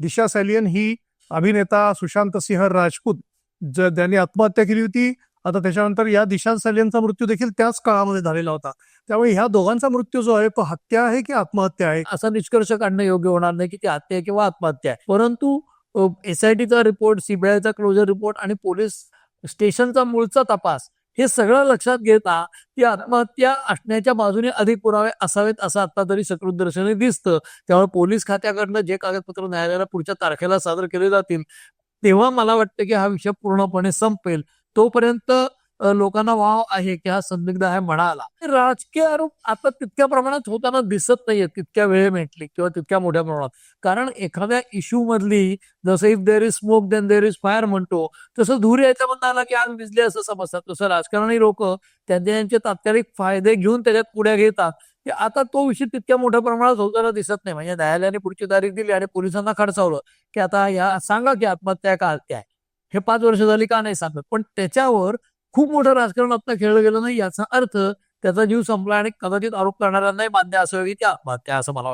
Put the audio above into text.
दिशा सॅलियन ही अभिनेता सुशांत सिंह राजपूत ज ज्यांनी आत्महत्या केली होती. आता त्याच्यानंतर या दिशा सॅलियनचा मृत्यू देखील त्याच काळामध्ये झालेला होता. त्यामुळे ह्या दोघांचा मृत्यू जो आहे तो हत्या आहे की आत्महत्या आहे? असा निष्कर्ष काढणं योग्य होणार नाही की ती हत्या आहे किंवा आत्महत्या आहे. परंतु एसआयटीचा रिपोर्ट सीबीआयचा क्लोजर रिपोर्ट आणि पोलीस स्टेशनचा मूळचा तपास हे सगळं लक्षात घेता ती आत्महत्या असण्याच्या बाजूने अधिक पुरावे असावेत असं आता तरी सकृत दर्शनी दिसतं. त्यामुळे पोलीस खात्याकडनं जे कागदपत्र न्यायालयाला पुढच्या तारखेला सादर केले जातील तेव्हा मला वाटतं की हा विषय पूर्णपणे संपेल. तोपर्यंत लोकांना वाव आहे की हा संदिग्ध आहे म्हणाला. राजकीय आरोप आता तितक्या प्रमाणात होताना दिसत नाहीये तितक्या वेळ भेटली किंवा तितक्या मोठ्या प्रमाणात. कारण एखाद्या इश्यू मधली जसं if there is smoke then there is fire म्हणतो तसं धूर याच्यामधून आला की आग विजली असं समजतात. तसं राजकारणी लोक त्यांचे तात्कालिक फायदे घेऊन त्याच्यात पुढे घेतात. की आता तो विषय तितक्या मोठ्या प्रमाणात होताना दिसत नाही. म्हणजे न्यायालयाने पुढची तारीख दिली आणि पोलिसांना खडसावलं की आता या सांगा की आत्महत्या का हत्या आहे? हे पाच वर्ष झाली का नाही सांगत. पण त्याच्यावर खूप मोठं राजकारण आता खेळलं गेलं नाही याचा अर्थ त्याचा जीव संपला आणि कदाचित आरोप करणाऱ्यांनाही मान्य असावी की त्या आत्महत्या असं मला वाटतं.